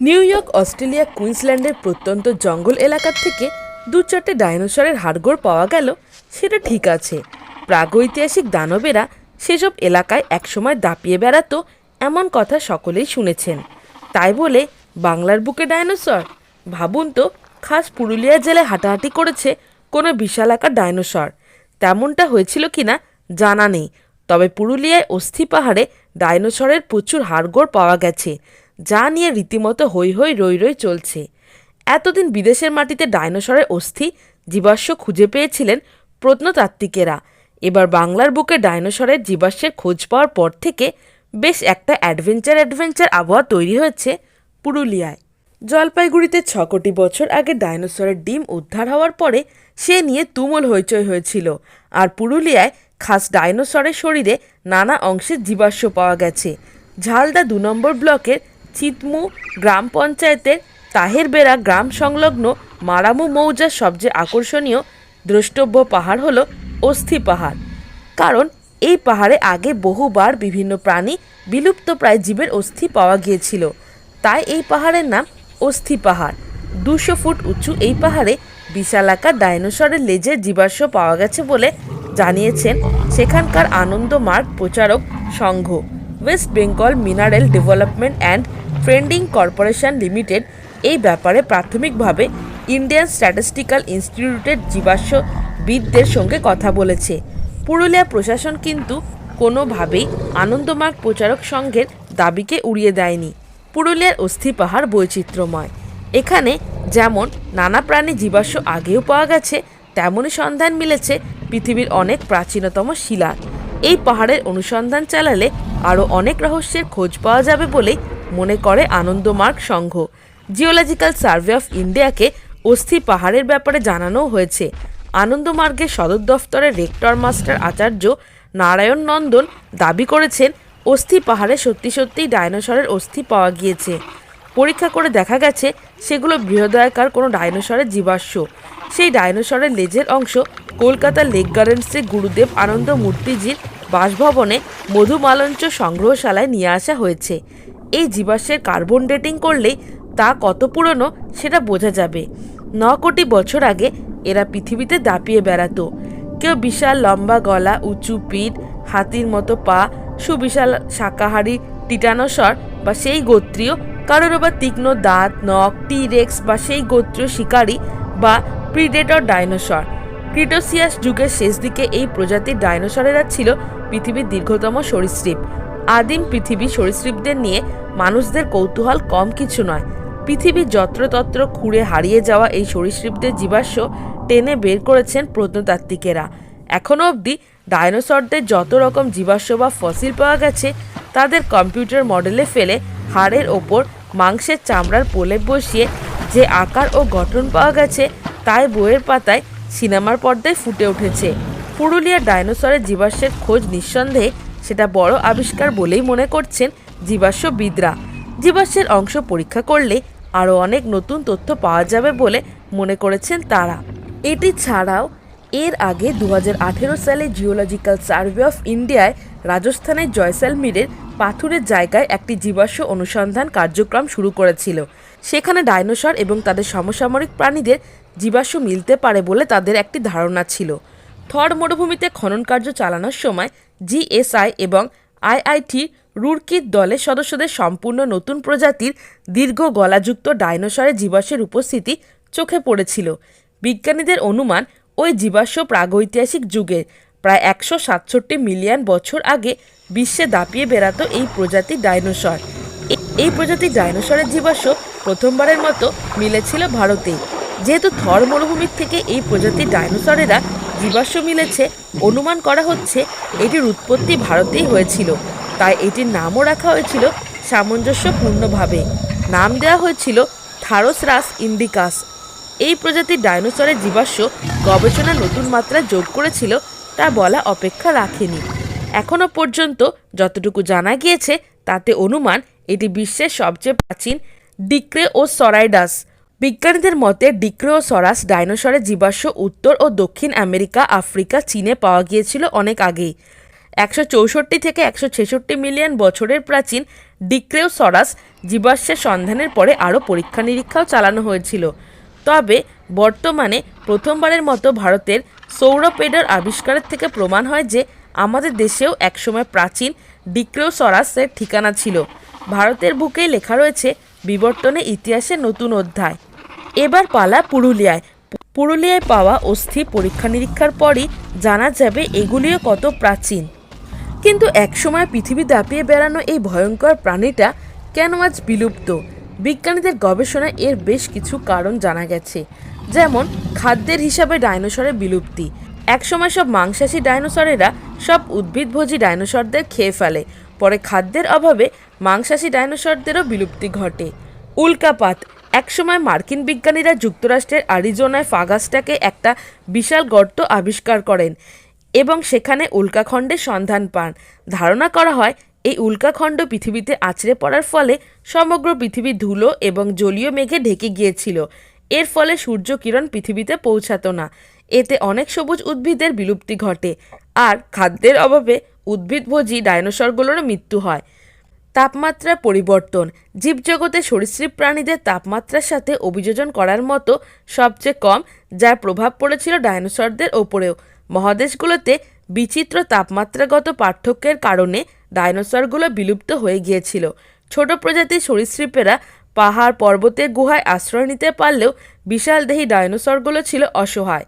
New York, Australia, কুইন্সল্যান্ডের প্রত্যন্ত জঙ্গল এলাকা থেকে দু চারটে ডাইনোসরের হাড়গোড় পাওয়া গেল, সেটা ঠিক আছে। প্রাগৈতিহাসিক দানবেরা সেসব এলাকায় একসময় দাপিয়ে বেড়াতো এমন কথা সকলেই শুনেছেন। তাই বলে বাংলার বুকে ডাইনোসর? ভাবুন তো, খাস পুরুলিয়া জেলায় হাঁটাহাঁটি করেছে কোনো বিশাল আকার ডাইনোসর। তেমনটা হয়েছিল কিনা জানা নেই, তবে পুরুলিয়ায় অস্থি পাহাড়ে ডাইনোসরের প্রচুর হাড়গোড় পাওয়া গেছে। যা নিয়ে রীতিমতো হৈ হৈ রই রই চলছে। এতদিন বিদেশের মাটিতে ডাইনোসরের অস্থি জীবাশ্ম খুঁজে পেয়েছিলেন প্রত্নতাত্ত্বিকেরা। এবার বাংলার বুকে ডাইনোসরের জীবাশ্মের খোঁজ পাওয়ার পর থেকে বেশ একটা অ্যাডভেঞ্চার অ্যাডভেঞ্চার আবহাওয়া তৈরি হয়েছে পুরুলিয়ায়। জলপাইগুড়িতে ছ কোটি বছর আগে ডাইনোসরের ডিম উদ্ধার হওয়ার পরে সে নিয়ে তুমুল হইচই হয়েছিল। আর পুরুলিয়ায় খাস ডাইনোসরের শরীরে নানা অংশের জীবাশ্ম পাওয়া গেছে। ঝালদা দু নম্বর ব্লকের চিতমু গ্রাম পঞ্চায়েতের তাহেরবেড়া গ্রাম সংলগ্ন মারামু মৌজার সবচেয়ে আকর্ষণীয় দ্রষ্টব্য পাহাড় হলো অস্থি পাহাড়। কারণ এই পাহাড়ে আগে বহুবার বিভিন্ন প্রাণী বিলুপ্ত প্রায় জীবের অস্থি পাওয়া গিয়েছিল। তাই এই পাহাড়ের নাম অস্থি পাহাড়। দুশো ফুট উঁচু এই পাহাড়ে বিশালাকার ডাইনোসরের লেজের জীবাশ্ম পাওয়া গেছে বলে জানিয়েছেন সেখানকার আনন্দ মার্গ প্রচারক সংঘ। West Bengal mineral development and trending corporation limited এই ব্যাপারে প্রাথমিকভাবে ইন্ডিয়ান স্ট্যাটিস্টিক্যাল ইনস্টিটিউটের জীবাশ্মবিদদের সঙ্গে কথা বলেছে। পুরুলিয়া প্রশাসন কিন্তু কোনোভাবেই আনন্দমার্গ প্রচারক সংঘের দাবিকে উড়িয়ে দেয়নি। পুরুলিয়ার অস্থি পাহাড় বৈচিত্র্যময়। এখানে যেমন নানা প্রাণী জীবাশ্ম আগেও পাওয়া গেছে, তেমনই সন্ধান মিলেছে পৃথিবীর অনেক প্রাচীনতম শিলার এই পাহাড়ের অনুসন্ধান চালালে আরও অনেক রহস্যের খোঁজ পাওয়া যাবে বলেই মনে করে Anandamarga Sangha. Geological survey of ইন্ডিয়াকে অস্থি পাহাড়ের ব্যাপারে জানানো হয়েছে। আনন্দমার্গের সদর দফতরের রেক্টর মাস্টার আচার্য নারায়ণ নন্দন দাবি করেছেন, অস্থি পাহাড়ে সত্যি সত্যিই ডাইনোসরের অস্থি পাওয়া গিয়েছে। পরীক্ষা করে দেখা গেছে, সেগুলো বৃহদায়কার কোনো ডাইনোসরের জীবাশ্ম। সেই ডাইনোসরের লেজের অংশ কলকাতার লেক গার্ডেন্সে গুরুদেব আনন্দ মূর্তিজির বাসভবনে মধুমালঞ্চ সংগ্রহশালায় নিয়ে আসা হয়েছে। এই জীবাশ্মের কার্বন ডেটিং করলেই তা কত পুরনো সেটা বোঝা যাবে। ন কোটি বছর আগে এরা পৃথিবীতে দাপিয়ে বেড়াতো। কেউ বিশাল লম্বা গলা, উঁচু পিঠ, হাতির মতো পা, সুবিশাল শাকাহারী টিটানোসর বা সেই গোত্রীয়, কারোর আবার তীক্ষ্ণ দাঁত, নখ টিরেক্স বা সেই গোত্রীয় শিকারী বা প্রিডেটর ডাইনোসর ক্রিটোসিয়াস যুগের শেষ দিকে এই প্রজাতির ডাইনোসরেরা ছিল পৃথিবীর দীর্ঘতম সরীসৃপ। আদিম পৃথিবী সরীসৃপদের নিয়ে মানুষদের কৌতূহল কম কিছু নয়। পৃথিবীর যত্রতত্র খুঁড়ে হারিয়ে যাওয়া এই সরীসৃপদের জীবাশ্ম টেনে বের করেছেন প্রত্নতাত্ত্বিকেরা। এখনও অবধি ডায়নোসরদের যত রকম জীবাশ্ম বা ফসিল পাওয়া গেছে, তাদের কম্পিউটার মডেলে ফেলে হাড়ের ওপর মাংসের চামড়ার প্রলেপ বসিয়ে যে আকার ও গঠন পাওয়া গেছে, তাই বইয়ের পাতায় সিনেমার পর্দায় ফুটে উঠেছে। পুরুলিয়ার ডায়নোসরের জীবাশ্মের খোঁজ নিঃসন্দেহে সেটা বড় আবিষ্কার বলেই মনে করছেন জীবাশ্মবিদরা জীবাশ্মের অংশ পরীক্ষা করলে আরও অনেক নতুন তথ্য পাওয়া যাবে বলে মনে করেছেন তারা। এটি ছাড়াও এর আগে দু হাজার আঠেরো সালে জিওলজিক্যাল সার্ভে অফ ইন্ডিয়ায় রাজস্থানের জয়সালমীরের পাথুরের জায়গায় একটি জীবাশ্ম অনুসন্ধান কার্যক্রম শুরু করেছিল। সেখানে ডাইনোসর এবং তাদের সমসাময়িক প্রাণীদের জীবাশ্ম মিলতে পারে বলে তাদের একটি ধারণা ছিল। থর মরুভূমিতে খনন কার্য চালানোর সময় জিএসআই এবং আইআইটি রুরকির দলের সদস্যদের সম্পূর্ণ নতুন প্রজাতির দীর্ঘ গলাযুক্ত ডাইনোসরের জীবাশ্মের উপস্থিতি চোখে পড়েছিল। বিজ্ঞানীদের অনুমান, ওই জীবাশ্ম প্রাগৈতিহাসিক যুগের প্রায় একশো সাতষট্টি মিলিয়ন বছর আগে বিশ্বে দাপিয়ে বেড়াতো এই প্রজাতির ডাইনোসর। এই প্রজাতির ডাইনোসরের জীবাশ্ম প্রথমবারের মতো মিলেছিল ভারতে। যেহেতু থর মরুভূমির থেকে এই প্রজাতির ডাইনোসরেরা জীবাশ্ম মিলেছে, অনুমান করা হচ্ছে এটির উৎপত্তি ভারতেই হয়েছিল। তাই এটির নামও রাখা হয়েছিল সামঞ্জস্যপূর্ণভাবে। নাম দেওয়া হয়েছিল থারোসরাস ইন্ডিকাস এই প্রজাতির ডাইনোসরের জীবাশ্ম গবেষণা নতুন মাত্রা যোগ করেছিল, তা বলা অপেক্ষা রাখেনি। এখনও পর্যন্ত যতটুকু জানা গিয়েছে, তাতে অনুমান এটি বিশ্বের সবচেয়ে প্রাচীন ডিক্রে ও সরাইডাস। বিজ্ঞানীদের মতে ডিক্রে ও ডাইনোসরের জীবাশ্ম উত্তর ও দক্ষিণ আমেরিকা, আফ্রিকা, চীনে পাওয়া গিয়েছিল অনেক আগেই। একশো চৌষট্টি থেকে একশো ছেষট্টি মিলিয়ন বছরের প্রাচীন ডিক্রেওসরাস জীবাশ্মের সন্ধানের পরে আরও পরীক্ষা নিরীক্ষাও চালানো হয়েছিল। তবে বর্তমানে প্রথমবারের মতো ভারতের সৌরপেডার আবিষ্কারের থেকে প্রমাণ হয় যে, আমাদের দেশেও একসময় প্রাচীন ডিক্রেওসরাসের ঠিকানা ছিল। ভারতের বুকেই লেখা রয়েছে বিবর্তনে ইতিহাসে নতুন অধ্যায়। এবার পালা পুরুলিয়ায়। পুরুলিয়ায় পাওয়া অস্থি পরীক্ষা নিরীক্ষার পরই জানা যাবে এগুলিও কত প্রাচীন। কিন্তু একসময় পৃথিবী দাপিয়ে বেড়ানো এই ভয়ঙ্কর প্রাণীটা কেন আজ বিলুপ্ত? বিজ্ঞানীদের গবেষণায় এর বেশ কিছু কারণ জানা গেছে। যেমন, খাদ্যের হিসাবে ডাইনোসরের বিলুপ্তি। একসময় সব মাংসাশী ডাইনোসরেরা সব উদ্ভিদভোজী ডাইনোসরদের খেয়ে ফেলে। পরে খাদ্যের অভাবে মাংসাশী ডাইনোসরদেরও বিলুপ্তি ঘটে। উল্কাপাত। একসময় মার্কিন বিজ্ঞানীরা যুক্তরাষ্ট্রের আরিজোনায় ফাগাসটাকে একটা বিশাল গর্ত আবিষ্কার করেন এবং সেখানে উল্কাখণ্ডের সন্ধান পান। ধারণা করা হয়, এই উল্কাখণ্ড পৃথিবীতে আছড়ে পড়ার ফলে সমগ্র পৃথিবী ধুলো এবং জলীয় মেঘে ঢেকে গিয়েছিল। এর ফলে সূর্য কিরণ পৃথিবীতে পৌঁছাতো না। এতে অনেক সবুজ উদ্ভিদের বিলুপ্তি ঘটে। আর খাদ্যের অভাবে উদ্ভিদভোজী ডাইনোসরগুলোরও মৃত্যু হয়। তাপমাত্রার পরিবর্তন। জীবজগতে সরীসৃপ প্রাণীদের তাপমাত্রার সাথে অভিযোজন করার মতো সবচেয়ে কম, যার প্রভাব পড়েছিল ডায়নোসরদের ওপরেও। মহাদেশগুলোতে বিচিত্র তাপমাত্রাগত পার্থক্যের কারণে ডাইনোসরগুলো বিলুপ্ত হয়ে গিয়েছিল। ছোট প্রজাতির সরীসৃপেরা পাহাড়, পর্বতের গুহায় আশ্রয় নিতে পারলেও বিশালদেহী ডায়নোসরগুলো ছিল অসহায়।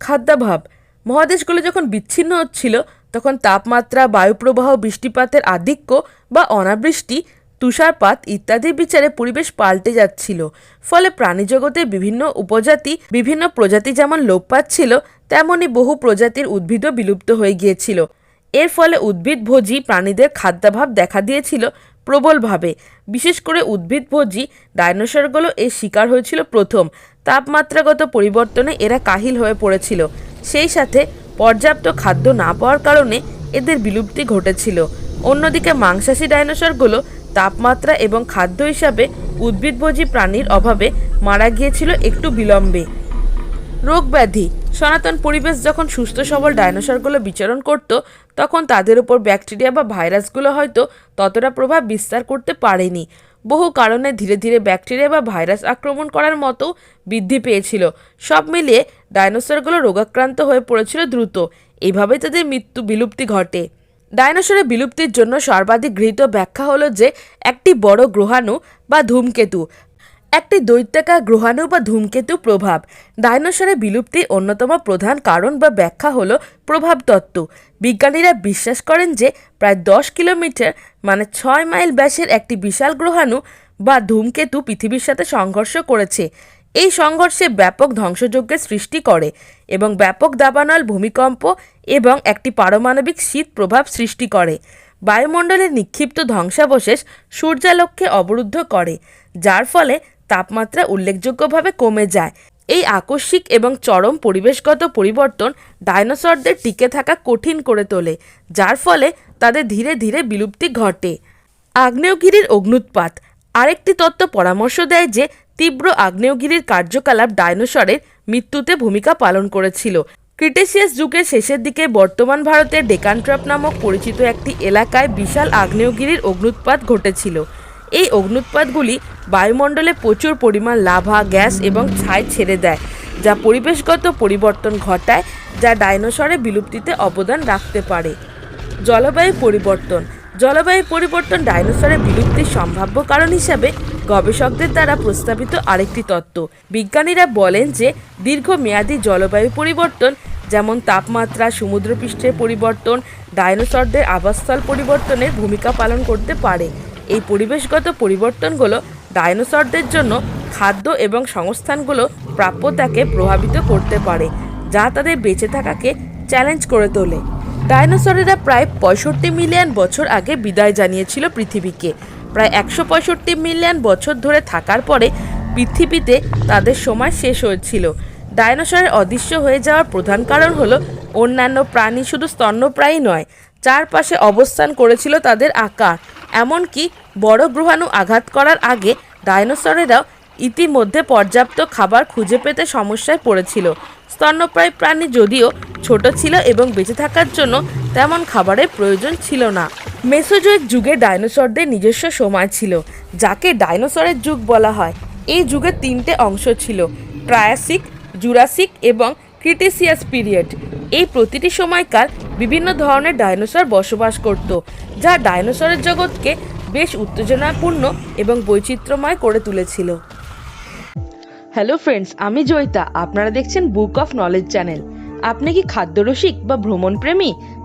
খাদ্যাভাব। মহাদেশগুলো যখন বিচ্ছিন্ন হচ্ছিল তখন তাপমাত্রা, বায়ুপ্রবাহ, বৃষ্টিপাতের আধিক্য বা অনাবৃষ্টি, তুষারপাত ইত্যাদির বিচারে পরিবেশ পাল্টে যাচ্ছিল। ফলে প্রাণীজগতের বিভিন্ন উপজাতি, বিভিন্ন প্রজাতি যেমন লোপ পাচ্ছিল তেমনই বহু প্রজাতির উদ্ভিদও বিলুপ্ত হয়ে গিয়েছিল। এর ফলে উদ্ভিদভোজী প্রাণীদের খাদ্যাভাব দেখা দিয়েছিল প্রবলভাবে। বিশেষ করে উদ্ভিদভোজী ডাইনোসরগুলো এর শিকার হয়েছিল প্রথম। তাপমাত্রাগত পরিবর্তনে এরা কাহিল হয়ে পড়েছিল। সেই সাথে পর্যাপ্ত খাদ্য না পাওয়ার কারণে এদের বিলুপ্তি ঘটেছিল। অন্যদিকে মাংসাশী ডাইনোসরগুলো তাপমাত্রা এবং খাদ্য হিসাবে উদ্ভিদভোজী প্রাণীর অভাবে মারা গিয়েছিল একটু বিলম্বে। রোগ ব্যাধি, সনাতন পরিবেশ যখন সুস্থ সবল ডাইনোসরগুলো বিচরণ করত, তখন তাদের উপর ব্যাকটেরিয়া বা ভাইরাসগুলো হয়তো ততটা প্রভাব বিস্তার করতে পারেনি। বহু কারণে ধীরে ধীরে ব্যাকটেরিয়া বা ভাইরাস আক্রমণ করার মতো বৃদ্ধি পেয়েছিল। সব মিলিয়ে ডাইনোসরগুলো রোগাক্রান্ত হয়ে পড়েছিল দ্রুত। এইভাবেই তাদের মৃত্যু বিলুপ্তি ঘটে। ডাইনোসরের বিলুপ্তির জন্য সর্বাধিক গৃহীত ব্যাখ্যা হলো যে, একটি বড় গ্রহাণু বা ধূমকেতু, একটি দৈত্যাকার গ্রহাণু বা ধূমকেতু প্রভাব। ডাইনোসরের বিলুপ্তির অন্যতম প্রধান কারণ বা ব্যাখ্যা হল প্রভাব তত্ত্ব। বিজ্ঞানীরা বিশ্বাস করেন যে, প্রায় দশ কিলোমিটার মানে ছয় মাইল ব্যাসের একটি বিশাল গ্রহাণু বা ধূমকেতু পৃথিবীর সাথে সংঘর্ষ করেছে। এই সংঘর্ষে ব্যাপক ধ্বংসযজ্ঞের সৃষ্টি করে এবং ব্যাপক দাবানল, ভূমিকম্প এবং একটি পারমাণবিক শীত প্রভাব সৃষ্টি করে। বায়ুমণ্ডলের নিক্ষিপ্ত ধ্বংসাবশেষ সূর্যালোককে অবরুদ্ধ করে, যার ফলে তাপমাত্রা উল্লেখযোগ্যভাবে কমে যায়। এই আকস্মিক এবং চরম পরিবেশগত পরিবর্তন ডাইনোসরদের টিকে থাকা কঠিন করে তোলে, যার ফলে তাদের ধীরে ধীরে বিলুপ্তি ঘটে। আগ্নেয়গিরির অগ্নুৎপাত আরেকটি তত্ত্ব পরামর্শ দেয় যে তীব্র আগ্নেয়গিরির কার্যকলাপ ডাইনোসরের মৃত্যুতে ভূমিকা পালন করেছিল। ক্রিটেসিয়াস যুগের শেষের দিকে বর্তমান ভারতের ডেকানট্রাপ নামক পরিচিত একটি এলাকায় বিশাল আগ্নেয়গিরির অগ্নুৎপাত ঘটেছিল। এই অগ্নুৎপাতগুলি বায়ুমণ্ডলে প্রচুর পরিমাণ লাভা, গ্যাস এবং ছাই ছেড়ে দেয়, যা পরিবেশগত পরিবর্তন ঘটায়, যা ডাইনোসরের বিলুপ্তিতে অবদান রাখতে পারে। জলবায়ু পরিবর্তন। জলবায়ু পরিবর্তন ডাইনোসরের বিলুপ্তির সম্ভাব্য কারণ হিসাবে গবেষকদের দ্বারা প্রস্তাবিত আরেকটি তত্ত্ব। বিজ্ঞানীরা বলেন যে, দীর্ঘমেয়াদী জলবায়ু পরিবর্তন, যেমন তাপমাত্রা, সমুদ্রপৃষ্ঠের পরিবর্তন, ডাইনোসরদের আবাসস্থল পরিবর্তনের ভূমিকা পালন করতে পারে। এই পরিবেশগত পরিবর্তনগুলো ডাইনোসরদের জন্য খাদ্য এবং সংস্থানগুলো প্রাপ্যতাকে প্রভাবিত করতে পারে, যা তাদের বেঁচে থাকাকে চ্যালেঞ্জ করে তোলে। ডাইনোসরেরা প্রায় পঁয়ষট্টি মিলিয়ন বছর আগে বিদায় জানিয়েছিল পৃথিবীকে। প্রায় একশো পঁয়ষট্টি মিলিয়ন বছর ধরে থাকার পরে পৃথিবীতে তাদের সময় শেষ হয়েছিল। ডাইনোসরের অদৃশ্য হয়ে যাওয়ার প্রধান কারণ হলো, অন্যান্য প্রাণী শুধু স্তন্যপ্রায়ী নয়, চারপাশে অবস্থান করেছিল তাদের আকার। এমনকি বড় গ্রহাণু আঘাত করার আগে ডাইনোসরেরাও ইতিমধ্যে পর্যাপ্ত খাবার খুঁজে পেতে সমস্যায় পড়েছিল। স্তন্যপ্রায় প্রাণী যদিও ছোট ছিল এবং বেঁচে থাকার জন্য তেমন খাবারের প্রয়োজন ছিল না। মেসোজোয়িক যুগে ডাইনোসরদের নিজস্ব সময় ছিল, যাকে ডাইনোসরের যুগ বলা হয়। এই যুগের তিনটে অংশ ছিল, ট্রায়াসিক, জুরাসিক এবং ক্রিটেসিয়াস পিরিয়ড। এই প্রতিটি সময়কাল বিভিন্ন ধরনের ডাইনোসর বসবাস করত, যা ডাইনোসরের জগৎকে বেশ উত্তেজনাপূর্ণ এবং বৈচিত্র্যময় করে তুলেছিল। হ্যালো ফ্রেন্ডস আমি জয়িতা। আপনারা দেখছেন বুক অফ নলেজ চ্যানেল আপনি কি খাদ্যরসিক বা ভ্রমণ প্রেমী